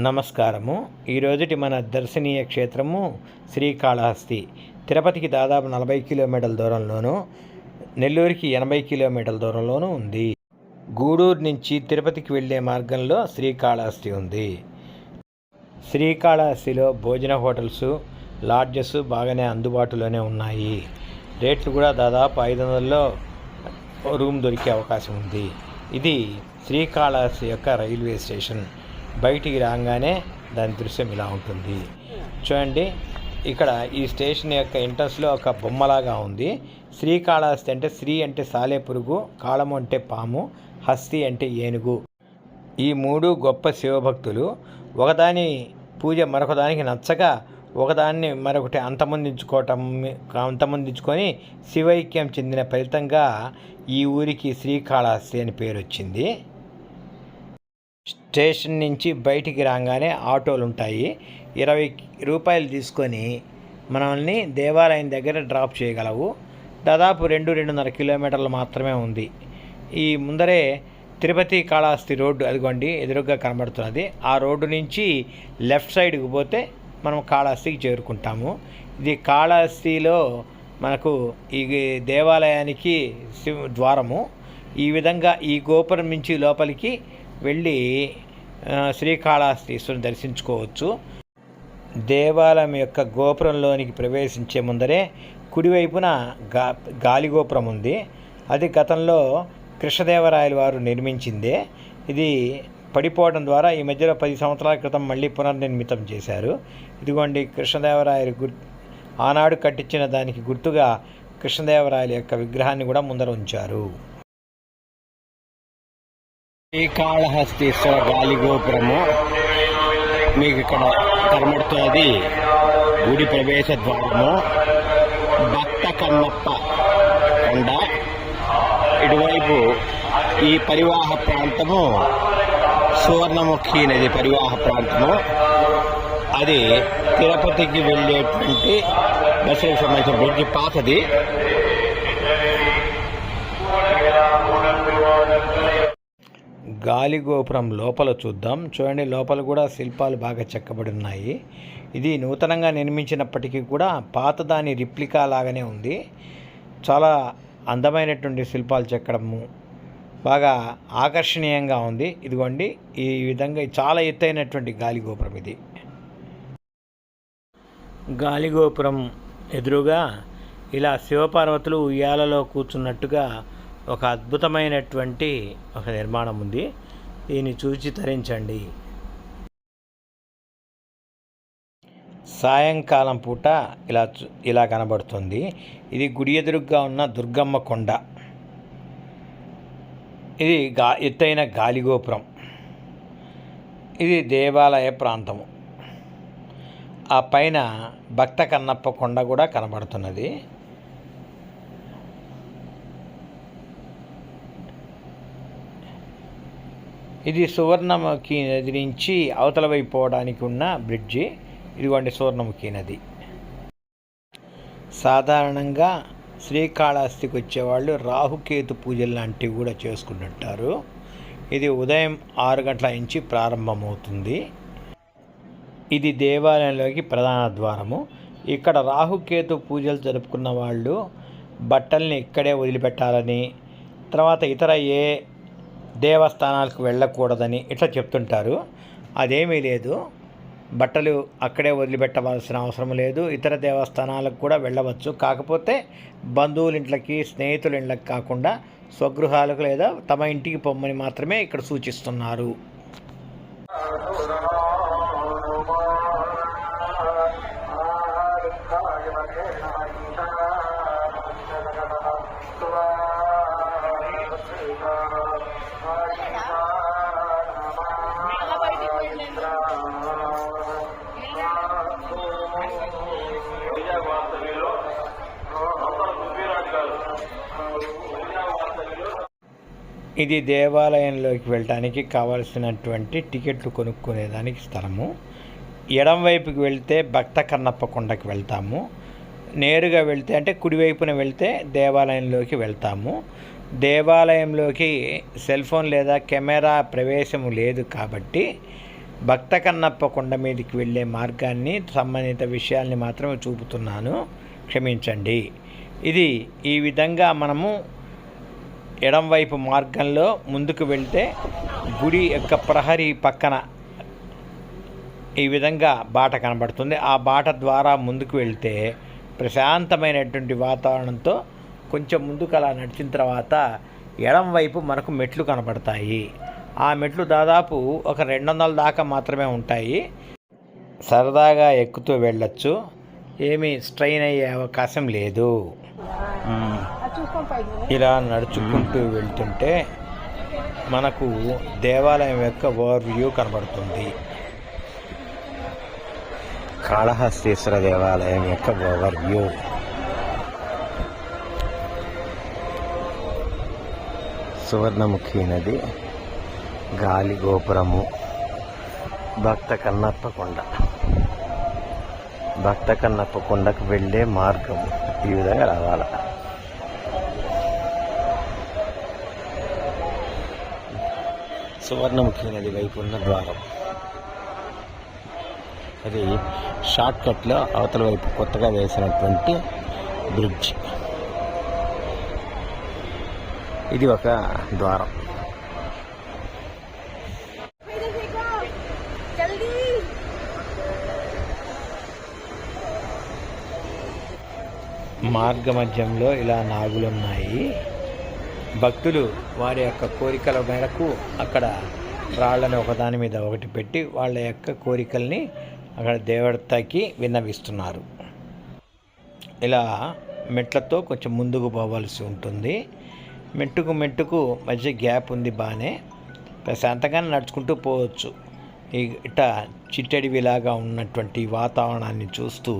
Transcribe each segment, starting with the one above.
నమస్కారము. ఈరోజుటి మన దర్శనీయ క్షేత్రము శ్రీకాళహస్తి. తిరుపతికి దాదాపు నలభై కిలోమీటర్ల దూరంలోనూ నెల్లూరుకి ఎనభై కిలోమీటర్ల దూరంలోనూ ఉంది. గూడూరు నుంచి తిరుపతికి వెళ్ళే మార్గంలో శ్రీకాళహస్తి ఉంది. శ్రీకాళహస్తిలో భోజన హోటల్స్ లాడ్జెస్ బాగానే అందుబాటులోనే ఉన్నాయి. రేట్లు కూడా దాదాపు ఐదు వందల్లో రూమ్ దొరికే అవకాశం ఉంది. ఇది శ్రీకాళహస్తి యొక్క రైల్వే స్టేషన్. బయటికి రాగానే దాని దృశ్యం ఇలా ఉంటుంది. చూడండి ఇక్కడ ఈ స్టేషన్ యొక్క ఎంట్రన్స్లో ఒక బొమ్మలాగా ఉంది. శ్రీకాళహస్తి అంటే శ్రీ అంటే సాలెపురుగు కాళము అంటే పాము హస్తి అంటే ఏనుగు. ఈ మూడు గొప్ప శివభక్తులు ఒకదాని పూజ మరొకదానికి నచ్చగా ఒకదాన్ని మరొకటి అంతమొందించుకోవటం అంతమొందించుకొని శివైక్యం చెందిన ఫలితంగా ఈ ఊరికి శ్రీకాళహస్తి అని పేరు వచ్చింది స్టేషన్ నుంచి బయటికి రాగానే ఆటోలు ఉంటాయి ఇరవై రూపాయలు తీసుకొని మనల్ని దేవాలయం దగ్గర డ్రాప్ చేయగలవు. దాదాపు రెండు రెండున్నర కిలోమీటర్లు మాత్రమే ఉంది. ఈ ముందరే తిరుపతి కాళహస్తి రోడ్డు అదిగోండి ఎదురుగా కనబడుతున్నది. ఆ రోడ్డు నుంచి లెఫ్ట్ సైడ్కి పోతే మనం కాళహస్తికి చేరుకుంటాము. ఇది కాళహస్తిలో మనకు ఈ దేవాలయానికి శివ ద్వారము. ఈ విధంగా ఈ గోపురం నుంచి లోపలికి వెళ్ళి శ్రీకాళహస్తీశ్వరుని దర్శించుకోవచ్చు. దేవాలయం యొక్క గోపురంలోనికి ప్రవేశించే ముందరే కుడివైపున గా గాలిగోపురం ఉంది. అది గతంలో కృష్ణదేవరాయలు వారు నిర్మించిందే. ఇది పడిపోవడం ద్వారా ఈ మధ్యలో పది సంవత్సరాల క్రితం మళ్ళీ పునర్నిర్మితం చేశారు. ఇదిగోండి కృష్ణదేవరాయలు గుర్ ఆనాడు కట్టించిన దానికి గుర్తుగా కృష్ణదేవరాయల యొక్క విగ్రహాన్ని కూడా ముందర ఉంచారు. శ్రీకాళహస్తీశ్వర గాలి గోపురము మీకు ఇక్కడ కనబడుతుంది. గుడి ప్రవేశ ద్వారము. భక్త కన్నప్ప కొండ. ఇటువైపు ఈ పరివాహ ప్రాంతము సువర్ణముఖి నది పరివాహ ప్రాంతము. అది తిరుపతికి వెళ్ళేటువంటి బస్సులకు సంబంధించిన బ్రిడ్జి పాతది. గాలి గోపురం లోపల చూద్దాం. చూడండి లోపల కూడా శిల్పాలు బాగా చెక్కబడి ఉన్నాయి. ఇది నూతనంగా నిర్మించినప్పటికీ కూడా పాతదాని రిప్లికా లాగానే ఉంది. చాలా అందమైనటువంటి శిల్పాలు చెక్కడము బాగా ఆకర్షణీయంగా ఉంది. ఇదిగోండి ఈ విధంగా చాలా ఎత్తైనటువంటి గాలి గోపురం ఇది. గాలి గోపురం ఎదురుగా ఇలా శివపార్వతులు ఉయ్యాలలో కూర్చున్నట్టుగా ఒక అద్భుతమైనటువంటి ఒక నిర్మాణం ఉంది. దీన్ని చూచి తరించండి. సాయంకాలం పూట ఇలా ఇలా కనబడుతుంది. ఇది గుడి ఎదురుగా ఉన్న దుర్గమ్మ కొండ. ఇది గా ఎత్తైన గాలిగోపురం. ఇది దేవాలయ ప్రాంతము. ఆ పైన భక్త కన్నప్ప కొండ కూడా కనబడుతున్నది. ఇది సువర్ణముఖి నది నుంచి అవతల పోవడానికి ఉన్న బ్రిడ్జి. ఇదిగోండి సువర్ణముఖి నది. సాధారణంగా శ్రీకాళహస్తికి వచ్చేవాళ్ళు రాహుకేతు పూజలు లాంటివి కూడా చేసుకుంటుంటారు. ఇది ఉదయం ఆరు గంటల నుంచి ప్రారంభమవుతుంది. ఇది దేవాలయంలోకి ప్రధాన ద్వారము. ఇక్కడ రాహుకేతు పూజలు జరుపుకున్న వాళ్ళు బట్టల్ని ఇక్కడే వదిలిపెట్టాలని తర్వాత ఇతర ఏ దేవస్థానాలకు వెళ్ళకూడదని ఇట్లా చెప్తుంటారు. అదేమీ లేదు. బట్టలు అక్కడే వదిలిపెట్టవలసిన అవసరం లేదు. ఇతర దేవస్థానాలకు కూడా వెళ్ళవచ్చు. కాకపోతే బంధువుల ఇంట్లకి స్నేహితుల ఇంట్లకి కాకుండా స్వగృహాలకు లేదా తమ ఇంటికి పొమ్మని మాత్రమే ఇక్కడ సూచిస్తున్నారు. ఇది దేవాలయంలోకి వెళ్ళడానికి కావలసినటువంటి టికెట్లు కొనుక్కునేదానికి స్థలము. ఎడం వైపుకి వెళ్తే భక్త కన్నప్ప కొండకి వెళ్తాము. నేరుగా వెళ్తే అంటే కుడివైపున వెళ్తే దేవాలయంలోకి వెళ్తాము. దేవాలయంలోకి సెల్ ఫోన్ లేదా కెమెరా ప్రవేశము లేదు కాబట్టి భక్త కన్నప్ప కొండ మీదకి వెళ్ళే మార్గాన్ని సంబంధిత విషయాల్ని మాత్రమే చూపుతున్నాను. క్షమించండి. ఇది ఈ విధంగా మనము ఎడంవైపు మార్గంలో ముందుకు వెళ్తే గుడి యొక్క ప్రహరీ పక్కన ఈ విధంగా బాట కనబడుతుంది. ఆ బాట ద్వారా ముందుకు వెళ్తే ప్రశాంతమైనటువంటి వాతావరణంతో కొంచెం ముందుకు అలా నడిచిన తర్వాత ఎడం వైపు మనకు మెట్లు కనబడతాయి. ఆ మెట్లు దాదాపు ఒక రెండు వందల దాకా మాత్రమే ఉంటాయి. సరదాగా ఎక్కుతూ వెళ్ళచ్చు. ఏమీ స్ట్రెయిన్ అయ్యే అవకాశం లేదు. ఇలా నడుచుకుంటూ వెళ్తుంటే మనకు దేవాలయం యొక్క ఓవర్ వ్యూ కనబడుతుంది. కాళహస్తీశ్వర దేవాలయం యొక్క ఓవర్ వ్యూ సువర్ణముఖి నది గాలి గోపురము భక్త కన్నప్ప కొండ. భక్త కన్నప్ప కొండకు వెళ్ళే మార్గం ఈ విధంగా రావాలి సువర్ణముఖి నది వైపు ఉన్న ద్వారం. అది షార్ట్కట్లో అవతల వైపు కొత్తగా వేసినటువంటి బ్రిడ్జ్. ఇది ఒక ద్వారం. మార్గ మధ్యంలో ఇలా నాగులు ఉన్నాయి భక్తులు వారి యొక్క కోరికల మేరకు అక్కడ రాళ్ళని ఒకదాని మీద ఒకటి పెట్టి వాళ్ళ యొక్క కోరికల్ని అక్కడ దేవతకి విన్నవిస్తున్నారు. ఇలా మెట్లతో కొంచెం ముందుకు పోవాల్సి ఉంటుంది. మెట్టుకు మెట్టుకు మధ్య గ్యాప్ ఉంది బాగానే ప్రశాంతంగానే నడుచుకుంటూ పోవచ్చు. ఈ ఇట చిట్టడివిలాగా ఉన్నటువంటి వాతావరణాన్ని చూస్తూ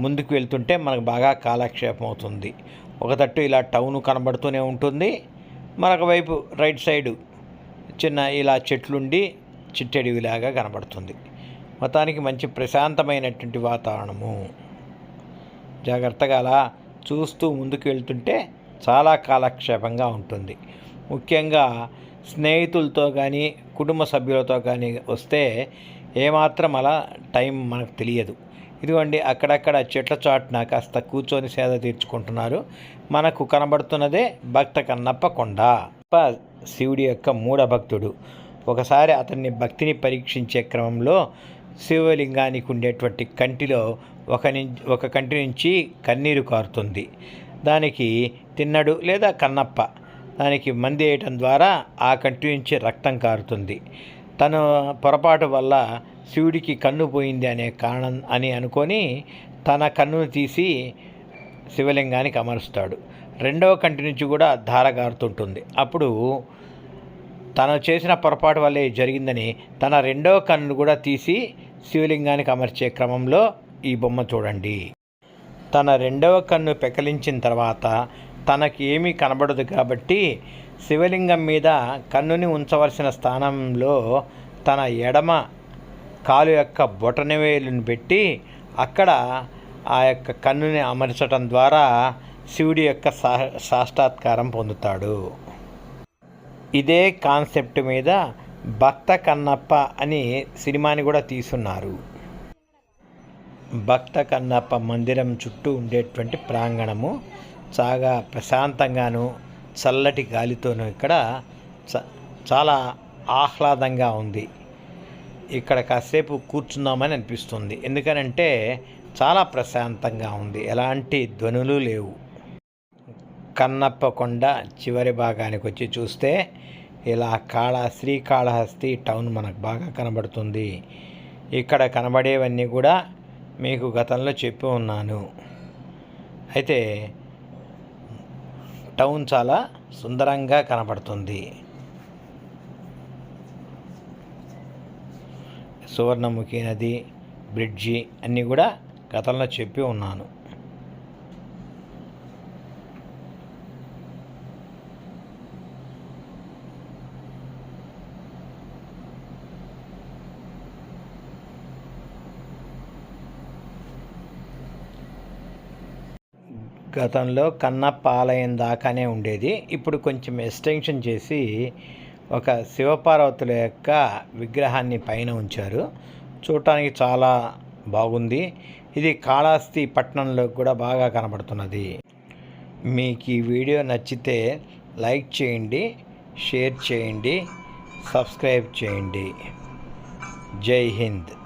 ముందుకు వెళ్తుంటే మనకు బాగా కాలక్షేపం అవుతుంది ఒక తట్టు ఇలా టౌన్ కనబడుతూనే ఉంటుంది. మరొక వైపు రైట్ సైడు చిన్న ఇలా చెట్లుండి చిట్టడివిలాగా కనబడుతుంది. మొత్తానికి మంచి ప్రశాంతమైనటువంటి వాతావరణము. జాగ్రత్తగా అలా చూస్తూ ముందుకు వెళ్తుంటే చాలా కాలక్షేపంగా ఉంటుంది. ముఖ్యంగా స్నేహితులతో కానీ కుటుంబ సభ్యులతో కానీ వస్తే ఏమాత్రం అలా టైం మనకు తెలియదు. ఇదిగోండి అక్కడక్కడ చెట్ల చాటున కాస్త కూర్చొని సేద తీర్చుకుంటున్నారు. మనకు కనబడుతున్నదే భక్త కన్నప్ప కొండ. శివుడి యొక్క మూఢ భక్తుడు ఒకసారి అతన్ని భక్తిని పరీక్షించే క్రమంలో శివలింగానికి ఉండేటువంటి కంటిలో ఒక ఒక కంటి నుంచి కన్నీరు కారుతుంది. దానికి తిన్నడు లేదా కన్నప్ప. దానికి మంది వేయటం ద్వారా ఆ కంటి నుంచి రక్తం కారుతుంది. తను పొరపాటు వల్ల శివుడికి కన్ను పోయింది అనే కారణం అని అనుకొని తన కన్నును తీసి శివలింగానికి అమరుస్తాడు. రెండవ కంటి నుంచి కూడా ధారగారుతుంటుంది అప్పుడు తను చేసిన పొరపాటు వల్లే జరిగిందని తన రెండవ కన్ను కూడా తీసి శివలింగానికి అమర్చే క్రమంలో ఈ బొమ్మ చూడండి. తన రెండవ కన్ను పెకలించిన తర్వాత తనకి ఏమీ కనబడదు కాబట్టి శివలింగం మీద కన్నుని ఉంచవలసిన స్థానంలో తన ఎడమ కాలు యొక్క బొటనవేలును పెట్టి అక్కడ ఆ యొక్క కన్నుని అమర్చటం ద్వారా శివుడి యొక్క సా సాష్టాత్కారం పొందుతాడు. ఇదే కాన్సెప్ట్ మీద భక్త కన్నప్ప అని సినిమాని కూడా తీసున్నారు భక్త కన్నప్ప మందిరం చుట్టూ ఉండేటువంటి ప్రాంగణము చాలా ప్రశాంతంగాను చల్లటి గాలితోనూ ఇక్కడ చ- చాలా ఆహ్లాదంగా ఉంది. ఇక్కడ కాసేపు కూర్చుందామని అనిపిస్తుంది. ఎందుకనంటే చాలా ప్రశాంతంగా ఉంది. ఎలాంటి ధ్వనులు లేవు. కన్నప్ప కొండ చివరి భాగానికి వచ్చి చూస్తే ఇలా కాళ శ్రీకాళహస్తి టౌన్ మనకు బాగా కనబడుతుంది. ఇక్కడ కనబడేవన్నీ కూడా మీకు గతంలో చెప్పి ఉన్నాను. అయితే టౌన్ చాలా సుందరంగా కనబడుతుంది. సువర్ణముఖి నది బ్రిడ్జి అన్నీ కూడా గతంలో చెప్పి ఉన్నాను. గతంలో కన్న పాలయం దాకానే ఉండేది. ఇప్పుడు కొంచెం ఎక్స్టెన్షన్ చేసి ఒక శివపార్వతుల యొక్క విగ్రహాన్ని పైన ఉంచారు. చూడటానికి చాలా బాగుంది. ఇది కాళహస్తి పట్టణంలో కూడా బాగా కనబడుతున్నది. మీకు ఈ వీడియో నచ్చితే లైక్ చేయండి షేర్ చేయండి సబ్స్క్రైబ్ చేయండి. జై హింద్.